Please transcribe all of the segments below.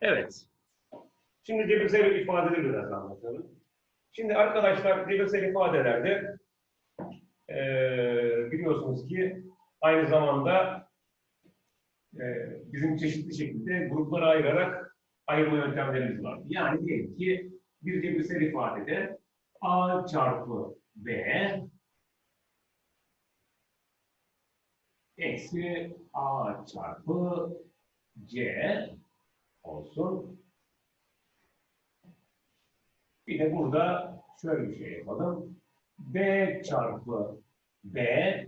Evet. Şimdi cebirsel ifadeleri biraz anlatalım. Şimdi arkadaşlar cebirsel ifadelerde eee, biliyorsunuz ki aynı zamanda eee, bizim çeşitli şekilde gruplara ayırarak ayırma yöntemlerimiz var. Yani diyelim ki bir cebirsel ifadede A çarpı B eksi A çarpı C olsun. Bir de burada şöyle bir şey yapalım. B çarpı B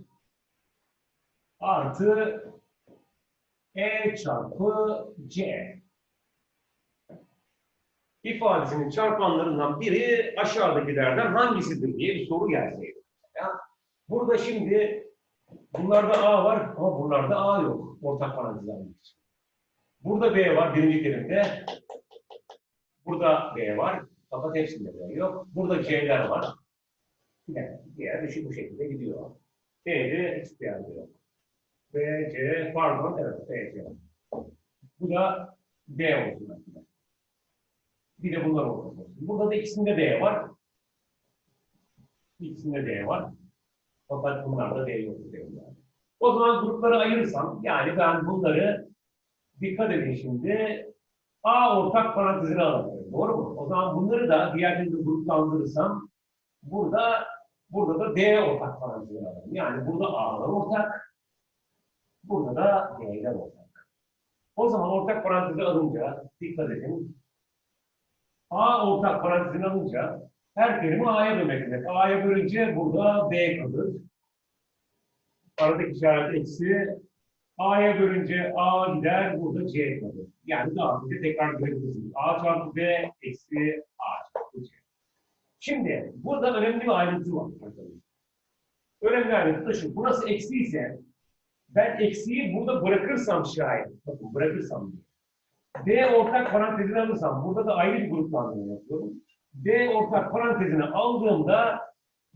artı E çarpı C ifadesinin çarpanlarından biri aşağıdakilerden hangisidir diye bir soru gelseydi. Ya, burada şimdi bunlarda A var ama buralarda A yok. Ortak parantez almak için. Burada B var birinci terimde. Burada B var. Fakat hepsinde B yok. Burada C'ler var. Yani diğer dışı bu şekilde gidiyor. D'de hiçbir yerde yok. B, C, pardon, evet B, C. Bu da D olsun aslında. Bir de bunlar olsun. Burada da ikisinde D var. İkisinde D var. Fakat bunlarda D yok. O zaman gruplara ayırırsam, yani ben bunları dikkat edin şimdi, A ortak parantezine alıyorum. Doğru mu? O zaman bunları da diğerlerini gruplandırırsam, burada burada da D ortak parantezine alalım. Yani burada A'lar ortak, burada da D'ler ortak. O zaman ortak parantezi alınca, dikkat edin, A ortak parantezine alınca her terimi A'ya bölmek demek. A'ya bölünce burada B kalır. Aradaki işaret eksi. A'ya bölünce A gider, burada C kalır. Yani daha önce tekrar görebilirsiniz. A çarpı B eksi A çarpı C. Şimdi burada önemli bir ayrıntı var. arkadaşlar. Önemli ayrıntı da şu. Burası eksi ise ben eksiyi burada bırakırsam şayet, bakın bırakırsam diyor. D ortak parantezini alırsam, burada da ayrı bir gruplandırma yapıyorum. D ortak parantezini aldığımda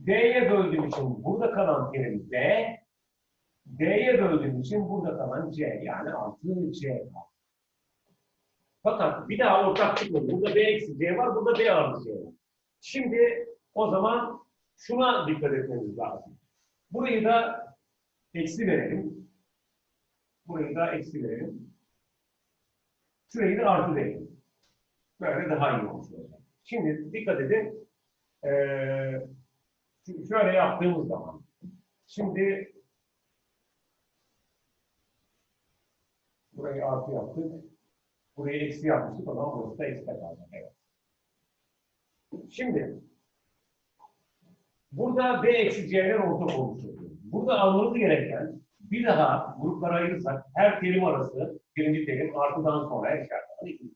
D'ye böldüğüm için burada kalan terim D, D'ye böldüğüm için burada kalan C, yani 6 C. Fakat bir daha ortak çıkmadı. Burada B eksi C var, burada B artı C var. Şimdi o zaman şuna dikkat etmemiz lazım. Burayı da eksi verelim. Burayı da eksi verelim. Şurayı da artı verelim. Böyle daha iyi olmuş olacak. Şimdi dikkat edin. Ee, şöyle yaptığımız zaman. Şimdi burayı artı yaptık. Burayı eksi yapmıştık. O zaman burası da eksi kalacak. Evet. Şimdi burada B eksi C'ler ortak oluşturuyor. Burada almamız gereken bir daha gruplara ayırırsak her terim arası birinci terim artıdan sonra ikinci.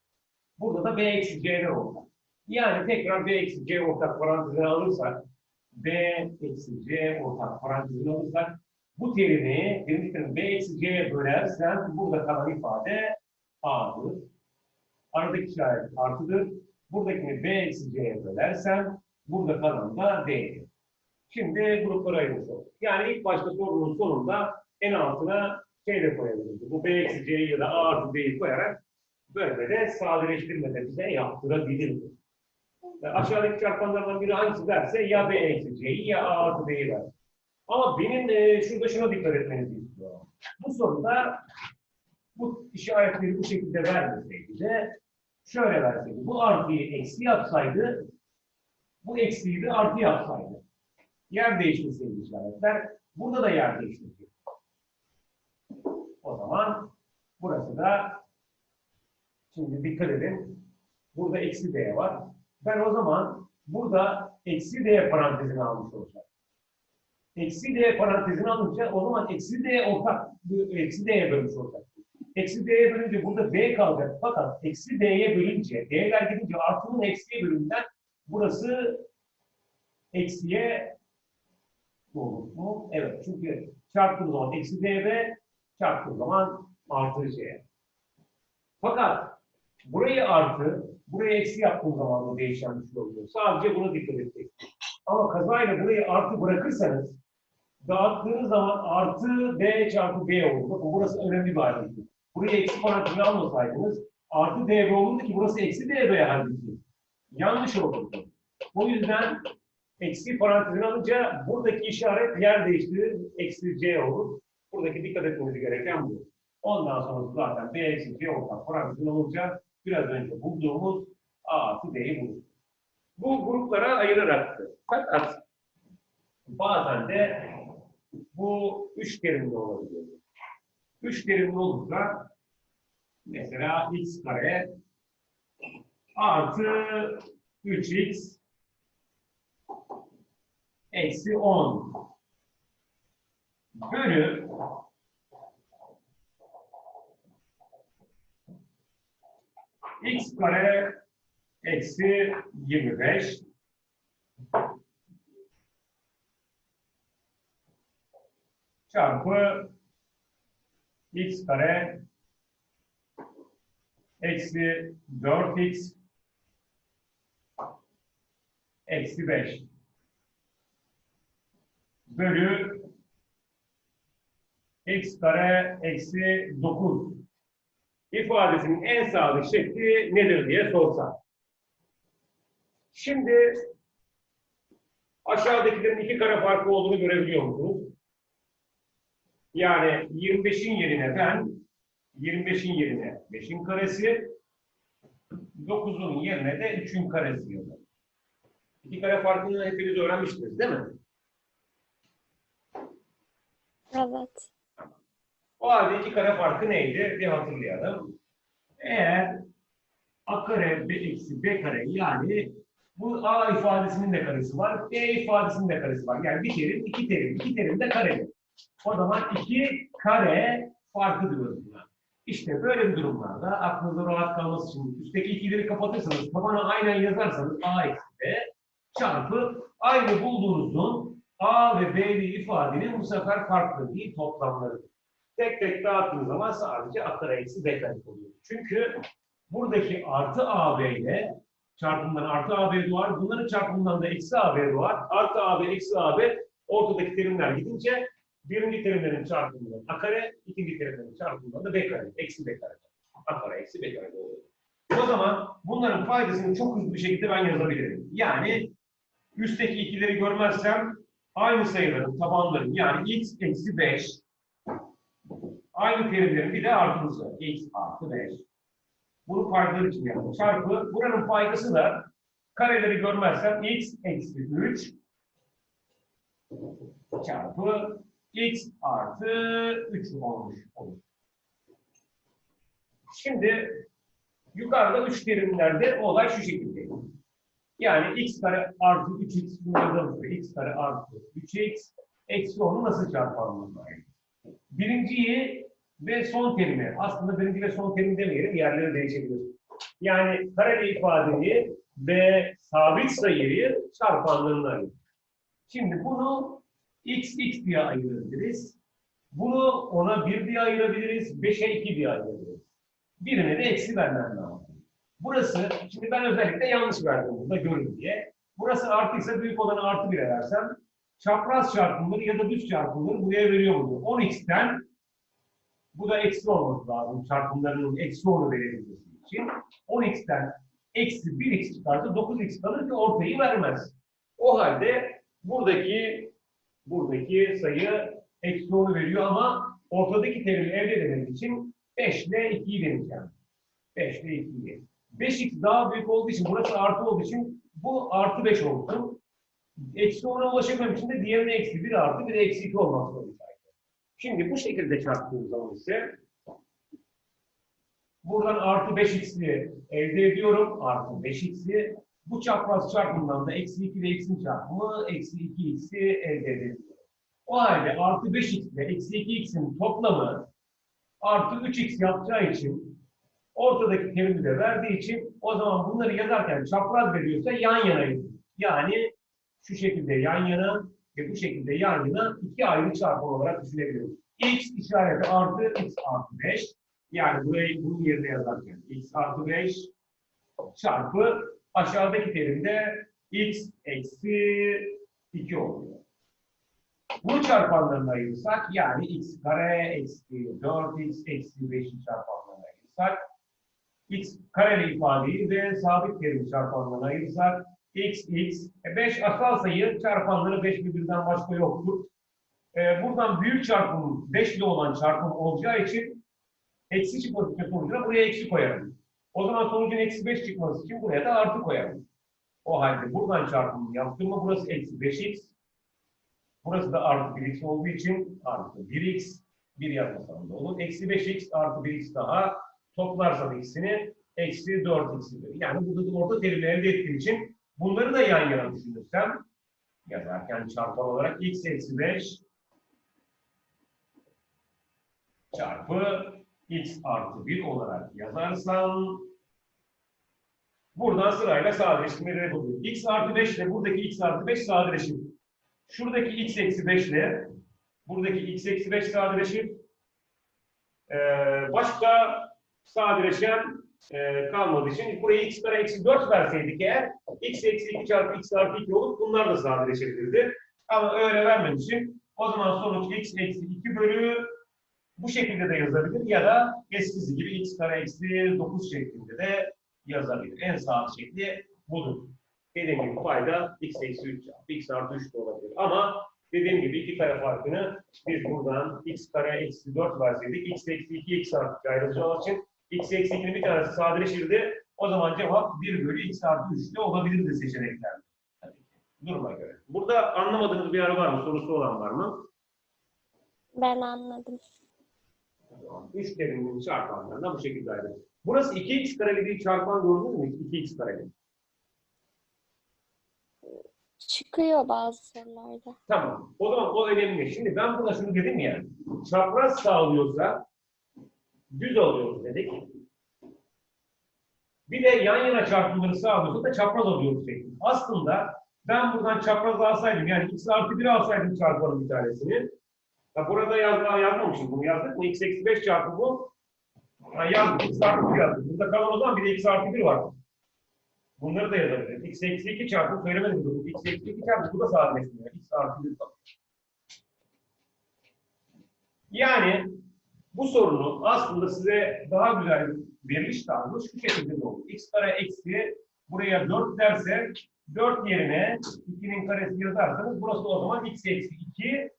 Burada da B eksi C'ler ortak. Yani tekrar B eksi C ortak parantezine alırsak B eksi C ortak parantezine alırsak bu terimi birinci terim B eksi C'ye bölersen burada kalan ifade A'dır. Aradaki işaret artıdır. Buradakini B eksi C'ye bölersen burada kalan da D'dir. Şimdi gruplara ayırmış olduk. Yani ilk başta sorunun sonunda en altına şey de koyabiliriz. Bu B eksi C'yi ya da A artı B'yi koyarak böyle de sadeleştirmede bize yaptırabiliriz. Aşağıdaki çarpanlardan biri hangisi derse ya B eksi C'yi ya A artı B'yi ver. Ama benim e, şurada şuna dikkat etmenizi istiyorum. Bu soruda bu işaretleri bu şekilde vermeseydi de şöyle verseydi. Bu artıyı eksi yapsaydı bu eksiyi de artı yapsaydı. Yer değiştirseydi işaretler. Burada da yer değiştirecek. O zaman burası da şimdi dikkat edin. Burada eksi D var. Ben o zaman burada eksi D parantezini almış olacağım. Eksi D parantezini alınca o zaman eksi D ortak eksi D'ye bölmüş olacak. Eksi D'ye bölünce burada B kalacak. Fakat eksi D'ye bölünce, D'ler gidince artının eksiye bölümünden burası eksiye olur mu? Evet. Çünkü çarptığım zaman eksi db, çarptığım zaman artı c. Fakat burayı artı, buraya eksi yaptığım zaman bu değişen bir şey oluyor. Sadece buna dikkat edeceksiniz. Ama kazayla burayı artı bırakırsanız dağıttığınız zaman artı b çarpı b olur. Bakın burası önemli bir ayrıntı. Buraya eksi parantezini almasaydınız artı db olurdu ki burası eksi db halbuki. Yanlış oldu. O yüzden eksi parantezini alınca buradaki işaret yer değiştirir. Eksi c olur. Buradaki dikkat etmemiz gereken bu. Ondan sonra zaten b eksi c ortak parantezin olunca biraz önce bulduğumuz a artı d'yi bulur. Bu gruplara ayırarak fakat bazen de bu üç terimli olabilir. Üç terimli olursa mesela x kare artı 3x eksi 10 bölü x kare eksi 25 çarpı x kare eksi 4x eksi 5 bölü x kare eksi 9 ifadesinin en sağlık şekli nedir diye sorsak. Şimdi aşağıdakilerin iki kare farkı olduğunu görebiliyor musunuz? Yani 25'in yerine ben 25'in yerine 5'in karesi 9'un yerine de 3'ün karesi yazarım. İki kare farkını hepiniz öğrenmiştiniz değil mi? Evet. O halde iki kare farkı neydi? Bir hatırlayalım. Eğer a kare b eksi b kare yani bu a ifadesinin de karesi var, b ifadesinin de karesi var. Yani bir terim, iki terim, iki terim de kare. O zaman iki kare farkı diyoruz buna. İşte böyle bir durumlarda aklınızda rahat kalması için üstteki ikileri kapatırsanız, tabana aynen yazarsanız a eksi b çarpı aynı bulduğunuzun a ve b'li ifadenin bu sefer farklı değil toplamlarıdır. Tek tek dağıttığınız zaman sadece a kare eksi b kare oluyor. Çünkü buradaki artı ab ile çarpımdan artı ab doğar. Bunların çarpımından da eksi ab doğar. Artı ab eksi ab ortadaki terimler gidince birinci terimlerin çarpımından a kare, ikinci terimlerin çarpımından da b kare, eksi b kare. a kare eksi b kare oluyor. O zaman bunların faydasını çok hızlı bir şekilde ben yazabilirim. Yani üstteki ikileri görmezsem aynı sayıların tabanları yani x eksi 5 aynı terimlerin bir de artılısı. x artı 5. Bunu paydaları için yapalım. Çarpı buranın faydası da kareleri görmezsem x eksi 3 çarpı x artı 3 olmuş olur. Şimdi yukarıda 3 terimlerde olay şu şekilde. Yani x kare artı 3x bunlardan sonra x kare artı 3x eksi 10'u nasıl çarpalım? Birinciyi ve son terimi. Aslında birinci ve son terim demeyelim, yerleri değişebilir. Yani kareli ifadeyi ve sabit sayıyı çarpanlarına. Şimdi bunu x, x diye ayırabiliriz. Bunu ona 1 diye ayırabiliriz, 5'e 2 diye ayırabiliriz. Birine de eksi vermem lazım. Burası, şimdi ben özellikle yanlış verdim burada görün diye. Burası artıysa büyük olanı artı 1'e versem, çapraz çarpımları ya da düz çarpımları buraya veriyor mu? 10x'ten bu da eksi olması lazım çarpımlarının eksi 10'u verebilmesi için. 10x'ten eksi 1x çıkarsa 9x kalır ki ortayı vermez. O halde buradaki buradaki sayı eksi 10'u veriyor ama ortadaki terimi elde edemek için 5 ile 2'yi deneyeceğim. 5 ile 2'yi. 5x daha büyük olduğu için burası artı olduğu için bu artı 5 olsun. Eksi 10'a ulaşabilmem için de diğerine eksi 1 artı bir de eksi 2 olmak zorunda. Şimdi bu şekilde çarptığımız zaman ise buradan artı 5x'li elde ediyorum. Artı 5x'li. Bu çapraz çarpımdan da eksi 2 ile x'in çarpımı eksi 2x'i elde ediyorum. O halde artı 5x ile eksi 2x'in toplamı artı 3x yapacağı için ortadaki terimi de verdiği için o zaman bunları yazarken çapraz veriyorsa yan yana. Yani şu şekilde yan yana ve bu şekilde yan yana iki ayrı çarpım olarak düşünebiliriz. X işareti artı x artı 5. Yani burayı bunun yerine yazarken x artı 5 çarpı aşağıdaki terimde x eksi 2 oluyor. Bunu çarpanlarına ayırırsak yani x kare eksi 4x eksi 5'i çarpanlarına ayırırsak x kareli ifadeyi ve sabit terim çarpanlarına ayırırsak x, x, 5 asal sayı çarpanları 5 birbirinden başka yoktur. E, buradan büyük çarpım 5'li olan çarpım olacağı için eksi çıkması sonucuna buraya eksi koyarım. O zaman sonucun eksi 5 çıkması için buraya da artı koyarım. O halde buradan çarpımı yaptığımda burası eksi 5x. Burası da artı 1x olduğu için artı 1x. 1 yazmasam da olur. Eksi 5x artı 1x daha. Toplarsam x'ini eksi 4x'idir. Yani burada da orta terimleri elde ettiğim için bunları da yan yana düşünürsem yazarken çarpan olarak x eksi 5 çarpı x artı 1 olarak yazarsam buradan sırayla sadeleştirmeleri yapabilirim. x artı 5 ile buradaki x artı 5 sadeleşir. Şuradaki x eksi 5 ile buradaki x eksi 5 sadeleşir. Ee, başka sadeleşen e, kalmadığı için buraya x kare eksi 4 verseydik eğer x eksi 2 çarpı x artı 2 olup bunlar da sadeleşebilirdi. Ama öyle vermediği için o zaman sonuç x eksi 2 bölü bu şekilde de yazabilir ya da eskisi gibi x kare eksi 9 şeklinde de yazabilir. En sağ şekli budur. Dediğim gibi payda x eksi 3 çarpı x artı 3 de olabilir. Ama dediğim gibi iki kare farkını biz buradan x kare eksi 4 verseydik x eksi 2 x artı 2 ayrılacağı için x eksi 2'nin bir tanesi sadeleşirdi. O zaman cevap 1 bölü x artı 3 de olabilirdi seçeneklerde. Duruma göre. Burada anlamadığınız bir yer var mı? Sorusu olan var mı? Ben anladım. Üç teriminin çarpanlarına bu şekilde ayrılır. Burası 2x kareli bir çarpan gördünüz mü? 2x kareli. Çıkıyor bazı sorularda. Tamam. O zaman o önemli. Şimdi ben burada şunu dedim ya. Çapraz sağlıyorsa düz alıyoruz dedik. Bir de yan yana çarpımları sağlıyorsa da çapraz alıyoruz dedik. Aslında ben buradan çapraz alsaydım yani x artı 1 alsaydım çarpanın bir tanesini. Ha burada yaz, yazmamışım bunu yazdık mı? x eksi 5 çarpı bu. Ha, yazdık. x artı 1 yazdık. Burada kalan o zaman bir de x artı 1 var. Bunları da yazabiliriz. x eksi 2 çarpı söylemedim. bunu. x eksi 2 çarpı bu da sadeleşmiyor. x artı 1 kalıyor. Yani bu sorunu aslında size daha güzel veriliş tarzı şu şekilde de x kare eksi buraya 4 derse 4 yerine 2'nin karesi yazarsanız burası o zaman x eksi 2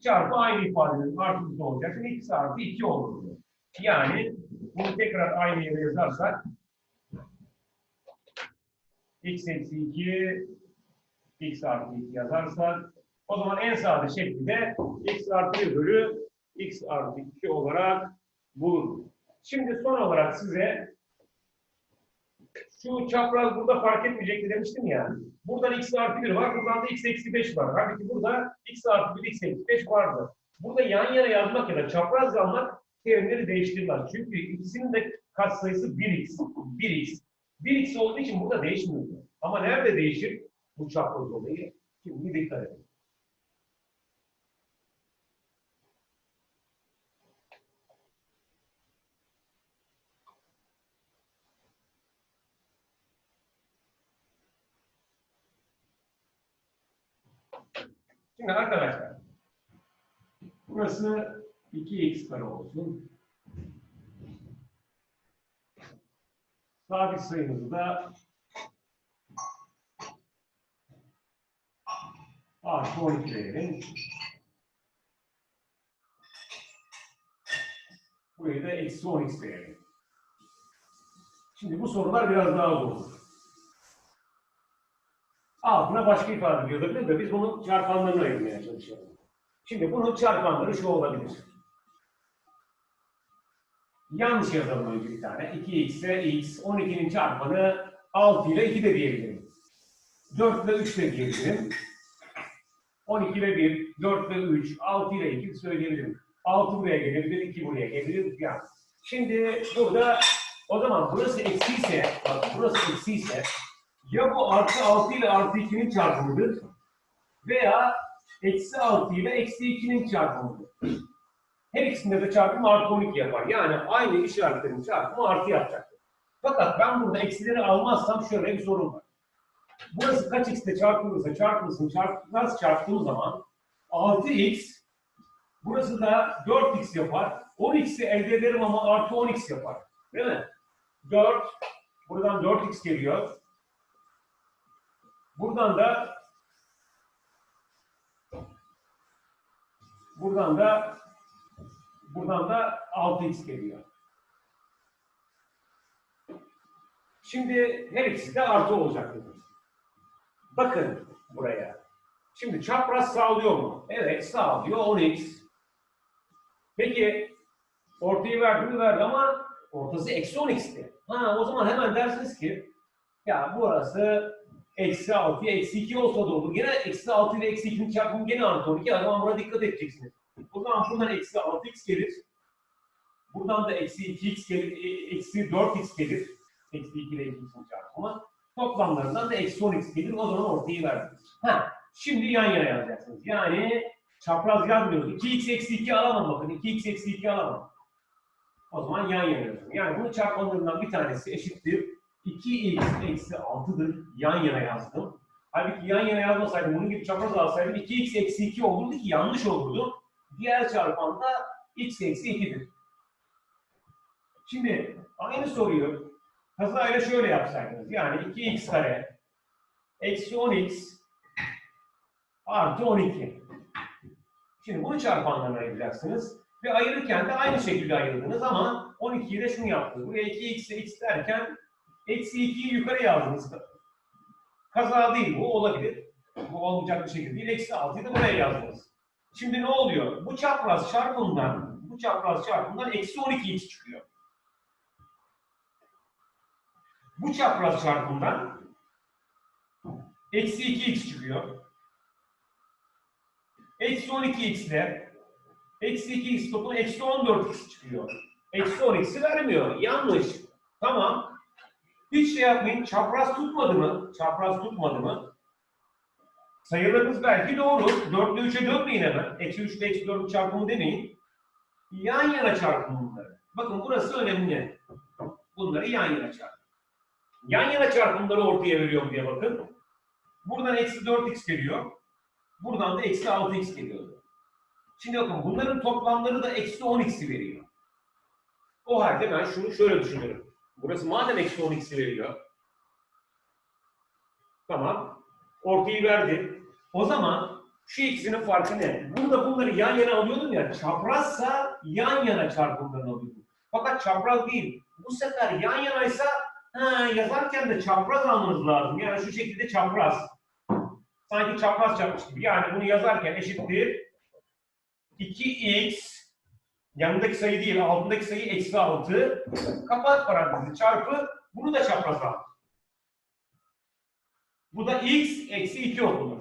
çarpı aynı ifadenin artısı olacak. Şimdi x artı 2 olur. Yani bunu tekrar aynı yere yazarsak x eksi 2 x artı 2 yazarsak o zaman en sade şekli de x artı 1 bölü x artı 2 olarak bulur. Şimdi son olarak size şu çapraz burada fark etmeyecekti demiştim ya. Buradan x artı 1 var, buradan da x eksi 5 var. Halbuki burada x artı 1, x eksi 5 vardı. Burada yan yana yazmak ya da çapraz yazmak terimleri değiştirmez. Çünkü ikisinin de katsayısı 1x, 1x. 1x olduğu için burada değişmiyor. Ama nerede değişir? Bu çapraz olayı. Şimdi dikkat edin. Şimdi arkadaşlar, burası 2x kare olsun. Sabit sayımızı da artı 12 verelim. Burayı da eksi 10x verelim. Şimdi bu sorular biraz daha zor. Altına başka ifade yazabilir de biz bunu çarpanlarına ayırmaya çalışalım. Şimdi bunun çarpanları şu olabilir. Yanlış yazalım bir tane. 2x ise x, 12'nin çarpanı 6 ile 2 de diyebilirim. 4 ile 3 de diyebilirim. 12 ile 1, 4 ile 3, 6 ile 2 söyleyebilirim. 6 buraya gelebilir, 2 buraya gelebilir. Yani. Şimdi burada o zaman burası eksi ise, bak burası eksi ise ya bu artı 6 ile artı 2'nin çarpımıdır veya eksi 6 ile eksi 2'nin çarpımıdır. Her ikisinde de çarpım artı 12 yapar. Yani aynı işaretlerin çarpımı artı yapacaktır. Fakat ben burada eksileri almazsam şöyle bir sorun var. Burası kaç x ile çarpılırsa çarpılsın çarpılmaz çarptığım zaman 6x burası da 4x yapar. 10x'i elde ederim ama artı 10x yapar. Değil mi? 4, buradan 4x geliyor. Buradan da buradan da buradan da 6x geliyor. Şimdi her ikisi de artı olacaktır. Bakın buraya. Şimdi çapraz sağlıyor mu? Evet sağlıyor 10x. Peki ortayı verdi mi verdi ama ortası eksi 10x'ti. Ha o zaman hemen dersiniz ki ya burası eksi 6 eksi 2 olsa da olur. Gene eksi 6 ile eksi 2'nin çarpımı gene artı 12. O zaman buna dikkat edeceksiniz. O zaman buradan eksi 6x gelir. Buradan da eksi 2x gelir. e, Eksi 4x gelir. Eksi 2 ile 2'nin çarpımı. Toplamlarından da eksi 10x gelir. O zaman ortayı verdiniz. Ha, şimdi yan yana yazacaksınız. Yani çapraz yazmıyoruz. 2x eksi 2 alamam bakın. 2x eksi 2 alamam. O zaman yan yana yazıyorum. Yani bunun çarpanlarından bir tanesi eşittir. 2x eksi 6'dır. Yan yana yazdım. Halbuki yan yana yazmasaydım, bunun gibi çapraz alsaydım 2x eksi 2 olurdu ki yanlış olurdu. Diğer çarpan da x eksi 2'dir. Şimdi aynı soruyu kazayla şöyle yapsaydınız. Yani 2x kare eksi 10x artı 12. Şimdi bunu çarpanlarına ayıracaksınız. Ve ayırırken de aynı şekilde ayırdınız ama 12'yi de şunu yaptınız. Buraya 2x ile x derken eksi 2'yi yukarı yazdınız. Kaza değil bu, olabilir. Bu olmayacak bir şekilde değil. Eksi 6'yı da buraya yazdınız. Şimdi ne oluyor? Bu çapraz çarpımdan, bu çapraz çarpımdan eksi 12x çıkıyor. Bu çapraz çarpımdan eksi 2x çıkıyor. Eksi 12x ile eksi 2x toplam eksi 14x çıkıyor. Eksi 10x'i vermiyor. Yanlış. Tamam. Hiç şey yapmayın. Çapraz tutmadı mı? Çapraz tutmadı mı? Sayılarınız belki doğru. 4 ile 3'e dönmeyin hemen. Eksi 3 ile eksi 4'ün çarpımı demeyin. Yan yana çarpın bunları. Bakın burası önemli. Bunları yan yana çarpın. Yan yana çarpımları ortaya veriyorum diye bakın. Buradan eksi 4x geliyor. Buradan da eksi 6x geliyor. Şimdi bakın bunların toplamları da eksi 10x'i veriyor. O halde ben şunu şöyle düşünüyorum. Burası madem eksi 10x'i veriyor. Tamam. Ortayı verdi. O zaman şu ikisinin farkı ne? Burada bunları yan yana alıyordum ya. Çaprazsa yan yana çarpımlarını alıyordum. Fakat çapraz değil. Bu sefer yan yanaysa ha, yazarken de çapraz almanız lazım. Yani şu şekilde çapraz. Sanki çapraz çarpmış gibi. Yani bunu yazarken eşittir 2x yanındaki sayı değil, altındaki sayı eksi 6. Kapat parantezi çarpı bunu da çapraz al. Bu da x eksi 2 okunur.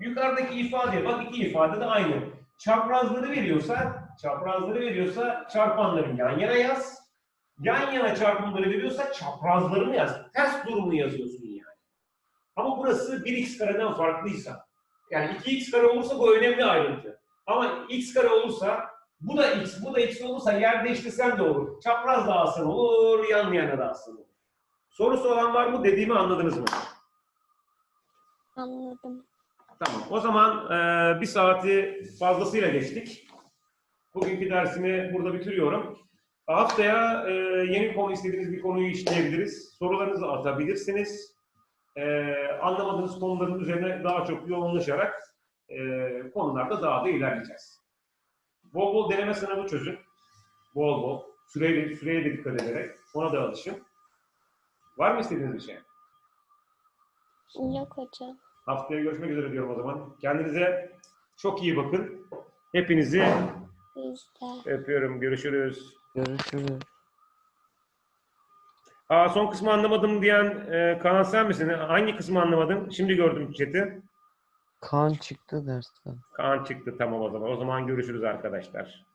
Yukarıdaki ifade bak iki ifade de aynı. Çaprazları veriyorsa, çaprazları veriyorsa çarpanları yan yana yaz. Yan yana çarpımları veriyorsa çaprazlarını yaz. Ters durumunu yazıyorsun yani. Ama burası 1x kareden farklıysa. Yani 2x kare olursa bu önemli ayrıntı. Ama x kare olursa bu da x, bu da x olursa yer değiştirsen de olur. Çapraz da alsan olur, yan yana da alsan olur. Sorusu olan var mı? Dediğimi anladınız mı? Anladım. Tamam. O zaman e, bir saati fazlasıyla geçtik. Bugünkü dersimi burada bitiriyorum. Haftaya e, yeni konu istediğiniz bir konuyu işleyebiliriz. Sorularınızı atabilirsiniz. E, anlamadığınız konuların üzerine daha çok yoğunlaşarak e, konularda daha da ilerleyeceğiz. Bol bol deneme sınavı çözün. Bol bol. Süreye, süreye de dikkat ederek. Ona da alışın. Var mı istediğiniz bir şey? Yok hocam. Haftaya görüşmek üzere diyorum o zaman. Kendinize çok iyi bakın. Hepinizi de. öpüyorum. Görüşürüz. Görüşürüz. Aa, son kısmı anlamadım diyen e, Kaan sen misin? Hangi kısmı anlamadın? Şimdi gördüm chat'i. Kan çıktı dersten. Kaan çıktı tamam o zaman. O zaman görüşürüz arkadaşlar.